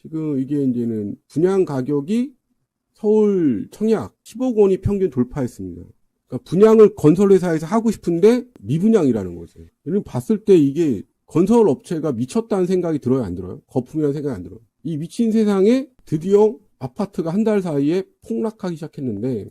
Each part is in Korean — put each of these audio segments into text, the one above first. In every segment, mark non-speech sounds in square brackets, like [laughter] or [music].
지금 이게 이제는 분양 가격이 서울 청약 10억 원이 평균 돌파했습니다. 그러니까 분양을 건설회사에서 하고 싶은데 미분양이라는 거죠. 이런 봤을 때 이게 건설 업체가 미쳤다는 생각이 들어요, 안 들어요? 거품이라는 생각이 안 들어요. 이 미친 세상에 드디어 아파트가 한 달 사이에 폭락하기 시작했는데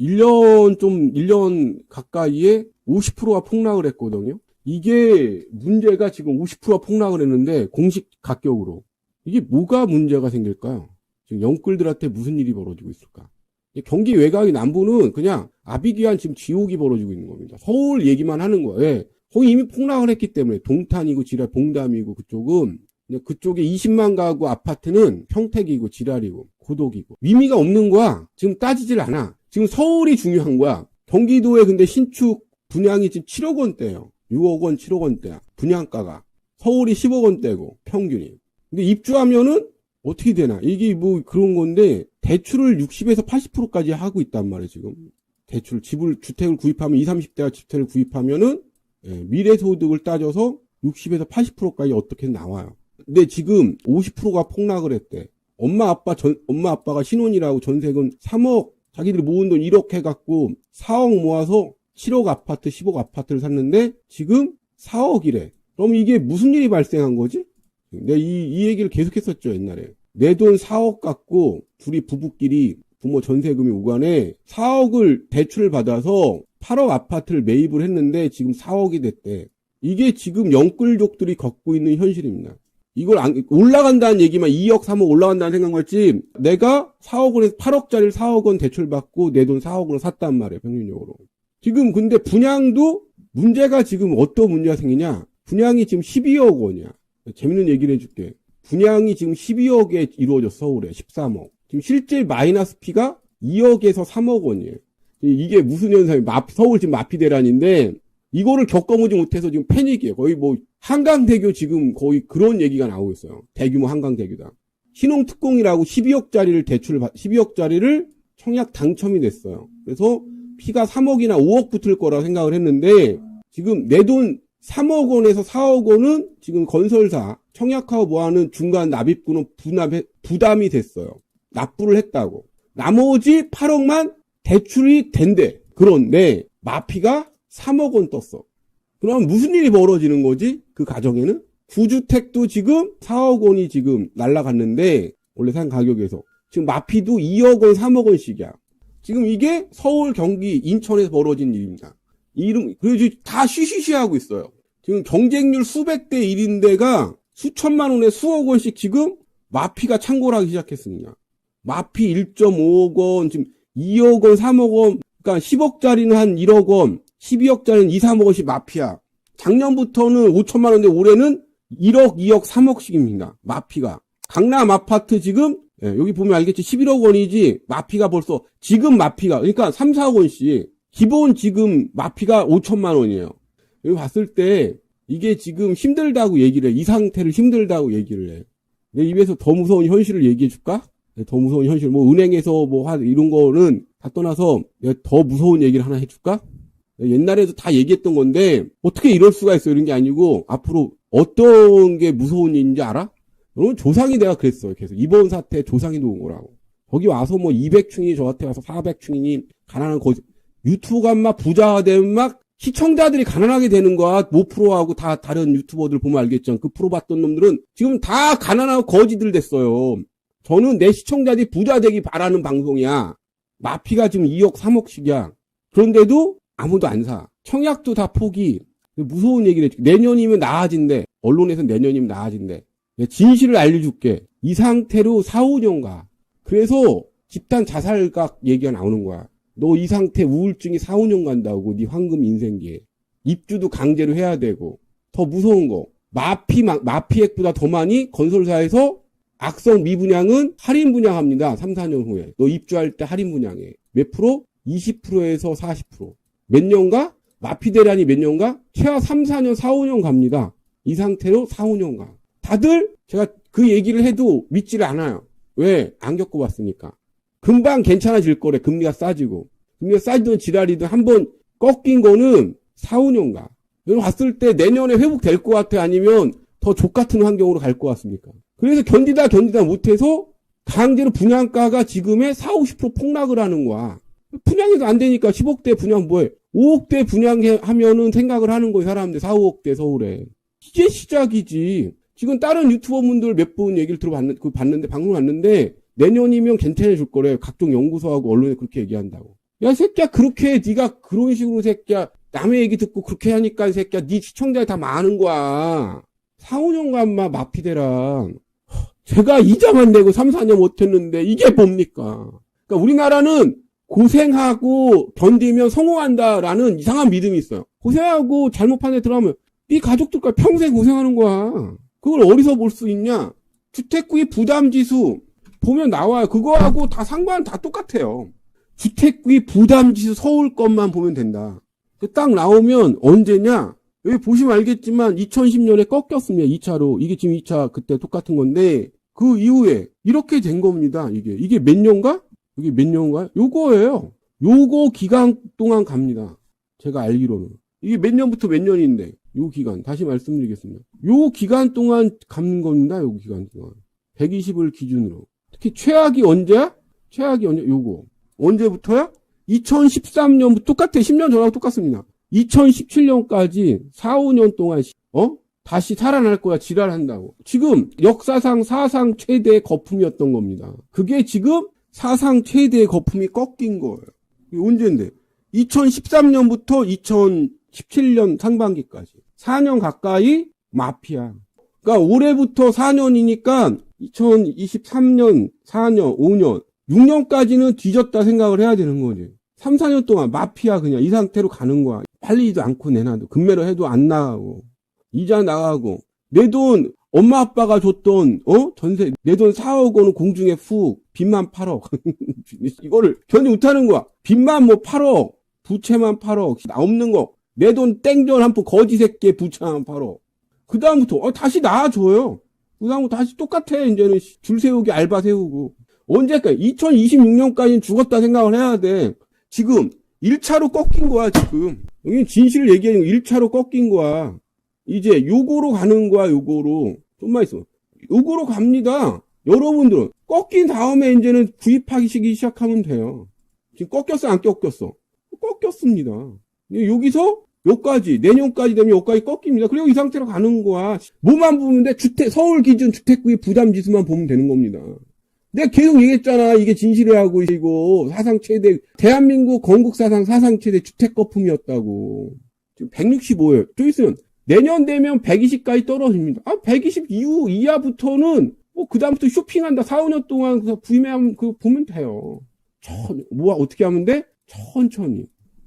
1년 좀 1년 가까이에 50%가 폭락을 했거든요. 이게 문제가 지금 50%가 폭락을 했는데 공식 가격으로 이게 뭐가 문제가 생길까요? 지금 영끌들한테 무슨 일이 벌어지고 있을까? 이 경기 외곽의 남부는 그냥 아비기한 지금 지옥이 벌어지고 있는 겁니다. 서울 얘기만 하는 거예요. 예. 거기 이미 폭락을 했기 때문에 동탄이고 지랄 봉담이고 그쪽은 그쪽에 20만 가구 아파트는 평택이고 지랄이고 고독이고 의미가 없는 거야. 지금 따지질 않아. 지금 서울이 중요한 거야. 경기도에 근데 신축 분양이 지금 7억 원대예요. 6억 원, 7억 원대야. 분양가가. 서울이 10억 원대고 평균이. 근데 입주하면은 어떻게 되나? 이게 뭐 그런 건데 대출을 60에서 80%까지 하고 있단 말이에요, 지금. 대출 집을 주택을 구입하면 20, 30대가 주택을 구입하면은 예, 미래 소득을 따져서 60에서 80%까지 어떻게 나와요. 근데 지금 50%가 폭락을 했대. 엄마 아빠 전 엄마 아빠가 신혼이라고 전세금 3억 자기들이 모은 돈 1억 해갖고 4억 모아서 7억 아파트, 10억 아파트를 샀는데 지금 4억이래. 그럼 이게 무슨 일이 발생한 거지? 내가 이, 이 얘기를 계속했었죠 옛날에. 내 돈 4억 갖고 둘이 부부끼리 부모 전세금이 오간에 4억을 대출을 받아서 8억 아파트를 매입을 했는데 지금 4억이 됐대. 이게 지금 영끌족들이 겪고 있는 현실입니다. 이걸 안- 올라간다는 얘기만 2억, 3억 올라간다는 생각만 했지 내가 4억 원에서 8억짜리를 4억 원 대출 받고 내 돈 4억 원을 샀단 말이에요, 평균적으로. 지금 근데 분양도 문제가 지금 어떤 문제가 생기냐? 분양이 지금 12억 원이야. 재밌는 얘기를 해줄게. 분양이 지금 12억에 이루어졌어, 서울에. 13억. 지금 실제 마이너스 피가 2억에서 3억 원이에요. 이게 무슨 현상이, 마, 서울 지금 마피 대란인데, 이거를 겪어보지 못해서 지금 패닉이에요. 거의 뭐, 한강대교 지금 거의 그런 얘기가 나오고 있어요. 대규모 한강대교다. 신혼특공이라고 12억짜리를 대출을, 받- 12억짜리를 청약 당첨이 됐어요. 그래서 피가 3억이나 5억 붙을 거라고 생각을 했는데, 지금 내 돈 3억 원에서 4억 원은 지금 건설사, 청약하고 뭐하는 중간 납입구는 부납해, 부담이 됐어요. 납부를 했다고. 나머지 8억만 대출이 된대. 그런데 마피가 3억 원 떴어. 그럼 무슨 일이 벌어지는 거지? 그 가정에는? 구주택도 지금 4억 원이 지금 날라갔는데 원래 산 가격에서 지금 마피도 2억 원, 3억 원씩이야. 지금 이게 서울, 경기, 인천에서 벌어진 일입니다. 이름 그래서 다 쉬쉬쉬 하고 있어요. 지금 경쟁률 수백 대 1인데가 수천만 원에 수억 원씩 지금 마피가 창고를 하기 시작했습니다. 마피 1.5억 원, 지금 2억 원, 3억 원, 그러니까 10억짜리는 한 1억 원, 12억짜리는 2, 3억 원씩 마피야. 작년부터는 5천만 원인데 올해는 1억, 2억, 3억씩입니다. 마피가. 강남 아파트 지금 예, 여기 보면 알겠지 11억 원이지 마피가 벌써 지금 마피가 그러니까 3, 4억 원씩 기본 지금 마피가 5천만 원이에요. 여기 봤을 때 이게 지금 힘들다고 얘기를 해. 이 상태를 힘들다고 얘기를 해. 내 입에서 더 무서운 현실을 얘기해 줄까? 네, 더 무서운 현실. 뭐 은행에서 뭐 하- 이런 거는 다 떠나서 내가 더 무서운 얘기를 하나 해줄까? 네, 옛날에도 다 얘기했던 건데 어떻게 이럴 수가 있어 이런 게 아니고 앞으로 어떤 게 무서운 일인지 알아? 여러분 조상이 내가 그랬어요. 계속 이번 사태 조상이 놓은 거라고. 거기 와서 뭐 200충이 저한테 와서 400충이니 가난한 거 유튜브가 막 부자가 되면 막 시청자들이 가난하게 되는 거야. 모 프로하고 다 다른 유튜버들 보면 알겠죠. 그 프로 봤던 놈들은 지금 다 가난하고 거지들 됐어요. 저는 내 시청자들이 부자 되기 바라는 방송이야. 마피가 지금 2억, 3억씩이야. 그런데도 아무도 안 사. 청약도 다 포기. 무서운 얘기를 해줄게. 내년이면 나아진대. 언론에서 내년이면 나아진대. 진실을 알려줄게. 이 상태로 4, 5년 가. 그래서 집단 자살각 얘기가 나오는 거야. 너 이 상태 우울증이 4, 5년 간다고 네 황금 인생기에. 입주도 강제로 해야 되고. 더 무서운 거. 마피, 마- 마피액보다 더 많이 건설사에서 악성 미분양은 할인 분양합니다. 3, 4년 후에. 너 입주할 때 할인 분양해. 몇 프로? 20%에서 40%. 몇 년가? 마피 대란이 몇 년가? 최하 3, 4년, 4, 5년 갑니다. 이 상태로 4, 5년 가. 다들 제가 그 얘기를 해도 믿지를 않아요. 왜? 안 겪어봤으니까. 금방 괜찮아질 거래. 금리가 싸지고. 금리가 싸지든 지랄이든 한 번 꺾인 거는 4, 5년 가. 여러분 봤을 때 내년에 회복될 것 같아? 아니면 더 족같은 환경으로 갈 것 같습니까? 그래서 견디다 견디다 못해서 강제로 분양가가 지금의 4, 50% 폭락을 하는 거야. 분양해도 안 되니까 10억대 분양 뭐해? 5억대 분양하면은 생각을 하는 거예요, 사람들. 4, 5억대 서울에. 이게 시작이지. 지금 다른 유튜버분들 몇 분 얘기를 들어봤는, 그 봤는데, 방송 봤는데, 내년이면 괜찮아질 거래. 각종 연구소하고 언론에 그렇게 얘기한다고. 야, 이 새끼야, 그렇게, 네가 그런 식으로, 새끼야, 남의 얘기 듣고 그렇게 하니까, 이 새끼야, 네 시청자에 다 많은 거야. 4, 5년간 막 마피대랑. 제가 이자만 내고 3, 4년 못했는데, 이게 뭡니까? 그러니까 우리나라는 고생하고 견디면 성공한다라는 이상한 믿음이 있어요. 고생하고 잘못 판에 들어가면 네 가족들과 평생 고생하는 거야. 그걸 어디서 볼 수 있냐? 주택구입 부담지수 보면 나와요. 그거하고 다 상관 다 똑같아요. 주택구입 부담지수 서울 것만 보면 된다. 그 딱 나오면 언제냐? 여기 보시면 알겠지만 2010년에 꺾였습니다. 2차로. 이게 지금 2차 그때 똑같은 건데 그 이후에 이렇게 된 겁니다. 이게 이게 몇 년가? 이게 몇 년가요? 요거예요. 요거 기간 동안 갑니다. 제가 알기로는. 이게 몇 년부터 몇 년인데, 요 기간. 다시 말씀드리겠습니다. 요 기간 동안 갚는 겁니다. 요 기간 동안. 120을 기준으로. 특히 최악이 언제야? 최악이 언제? 요거. 언제부터야? 2013년부터 똑같아. 10년 전하고 똑같습니다. 2017년까지 4, 5년 동안, 어? 다시 살아날 거야. 지랄한다고. 지금 역사상 사상 최대 거품이었던 겁니다. 그게 지금 사상 최대의 거품이 꺾인 거예요. 언제인데? 2013년부터 2017년 상반기까지. 4년 가까이 마피아. 그러니까 올해부터 4년이니까 2023년, 4년, 5년, 6년까지는 뒤졌다 생각을 해야 되는 거지. 3, 4년 동안 마피아 그냥 이 상태로 가는 거야. 팔리지도 않고 내놔도. 금매로 해도 안 나가고. 이자 나가고. 내 돈 엄마 아빠가 줬던 어 전세 내 돈 4억 원은 공중에 훅 빚만 8억 [laughs] 이거를 견디 못하는 거야 빚만 뭐 8억 부채만 8억 없는 거 내 돈 땡전 한 푼 거지 새끼 부채만 8억 그 다음부터 어, 다시 나와줘요 그 다음부터 다시 똑같아 이제는 줄 세우기 알바 세우고 언제까지 2026년까지는 죽었다 생각을 해야 돼 지금 1차로 꺾인 거야 지금 여기 진실을 얘기하는 거 1차로 꺾인 거야 이제 요거로 가는 거야 요거로 좀만 있어. 요거로 갑니다. 여러분들은 꺾인 다음에 이제는 구입하기 시작하면 돼요. 지금 꺾였어 안 꺾였어? 꺾였습니다. 여기서 여기까지 내년까지 되면 여기까지 꺾입니다. 그리고 이 상태로 가는 거야. 뭐만 보면 돼? 주택 서울 기준 주택구입 부담 지수만 보면 되는 겁니다. 내가 계속 얘기했잖아. 이게 진실이라고 이거 사상 최대 대한민국 건국 사상 사상 최대 주택 거품이었다고. 지금 165예요. 좀 있으면 내년 되면 120까지 떨어집니다. 아, 120 이후, 이하부터는, 뭐, 그다음부터 쇼핑한다. 4, 5년 동안 그 구매하면, 그, 보면 돼요. 천, 뭐, 어떻게 하면 돼? 천천히.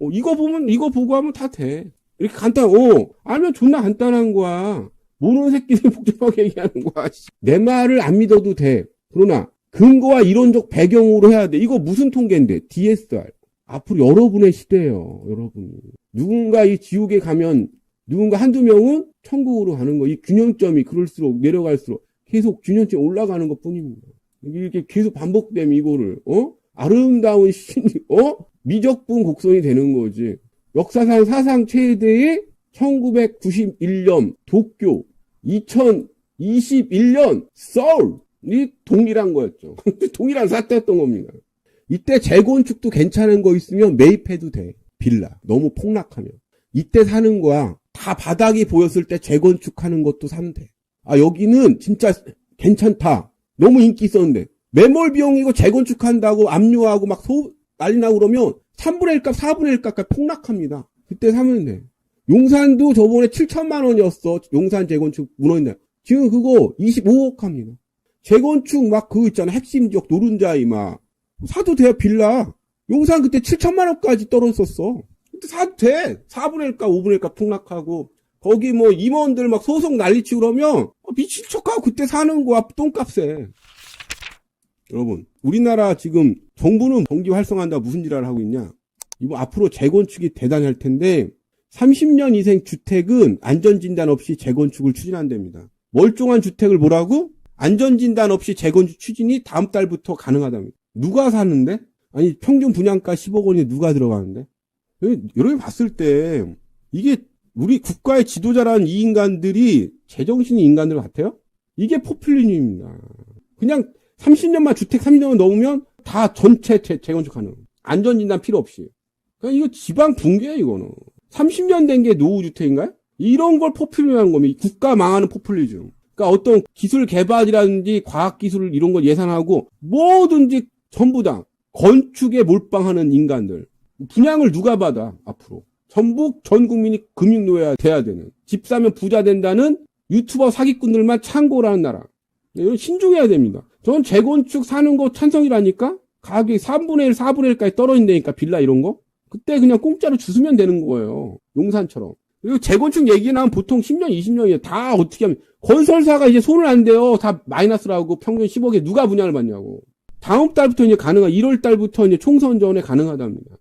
어, 이거 보면, 이거 보고 하면 다 돼. 이렇게 간단, 어, 알면 존나 간단한 거야. 모르는 새끼들 [laughs] 복잡하게 얘기하는 거야. 내 말을 안 믿어도 돼. 그러나, 근거와 이론적 배경으로 해야 돼. 이거 무슨 통계인데? DSR. 앞으로 여러분의 시대예요, 여러분. 누군가 이 지옥에 가면 누군가 한두 명은 천국으로 가는 거, 이 균형점이 그럴수록 내려갈수록 계속 균형점이 올라가는 것 뿐입니다. 이렇게 계속 반복되면 이거를, 어? 아름다운 신, 어? 미적분 곡선이 되는 거지. 역사상 사상 최대의 1991년 도쿄, 2021년 서울이 동일한 거였죠. [laughs] 동일한 사태였던 겁니다. 이때 재건축도 괜찮은 거 있으면 매입해도 돼. 빌라. 너무 폭락하면. 이때 사는 거야. 다 바닥이 보였을 때 재건축하는 것도 사면 돼. 아, 여기는 진짜 괜찮다. 너무 인기 있었는데. 매몰 비용이고 재건축한다고 압류하고 막 소, 난리 나고 그러면 3분의 1 값, 4분의 1 값까지 폭락합니다. 그때 사면 돼. 용산도 저번에 7천만 원이었어. 용산 재건축 무너진다. 지금 그거 25억 합니다. 재건축 막 그거 있잖아. 핵심 지역 노른자이 막. 사도 돼요, 빌라. 용산 그때 7천만 원까지 떨어졌었어. 그때 사도 돼. 4분의 1값, 5분의 1값 폭락하고, 거기 뭐 임원들 막 소송 난리치고 그러면, 어, 미친 척하고 그때 사는 거야, 똥값에. 여러분, 우리나라 지금 정부는 경기 활성화한다 무슨 지랄을 하고 있냐? 이거 앞으로 재건축이 대단히 할 텐데, 30년 이상 주택은 안전진단 없이 재건축을 추진한답니다. 멀쩡한 주택을 뭐라고? 안전진단 없이 재건축 추진이 다음 달부터 가능하답니다. 누가 사는데? 아니, 평균 분양가 10억 원이 누가 들어가는데? 여러분이 봤을 때 이게 우리 국가의 지도자라는 이 인간들이 제정신이 인간들 같아요? 이게 포퓰리즘입니다. 그냥 30년만 주택 30년만 넘으면 다 전체 재, 재건축하는. 안전진단 필요 없이. 그러니까 이거 지방 붕괴야, 이거는. 30년 된 게 노후주택인가요? 이런 걸 포퓰리즘하는 겁니다. 국가 망하는 포퓰리즘. 그러니까 어떤 기술 개발이라든지 과학기술 이런 걸 예산하고 뭐든지 전부 다 건축에 몰빵하는 인간들. 분양을 누가 받아, 앞으로. 전부 전 국민이 금융노예가 돼야 되는. 집 사면 부자 된다는 유튜버 사기꾼들만 창고라는 나라. 이건 신중해야 됩니다. 전 재건축 사는 거 찬성이라니까? 가격이 3분의 1, 4분의 1까지 떨어진다니까, 빌라 이런 거? 그때 그냥 공짜로 주스면 되는 거예요. 용산처럼. 그리고 재건축 얘기 나면 보통 10년, 20년이에요. 다 어떻게 하면. 건설사가 이제 손을 안 대요. 다 마이너스라고 평균 10억에 누가 분양을 받냐고. 다음 달부터 이제 가능한, 1월 달부터 이제 총선 전에 가능하답니다.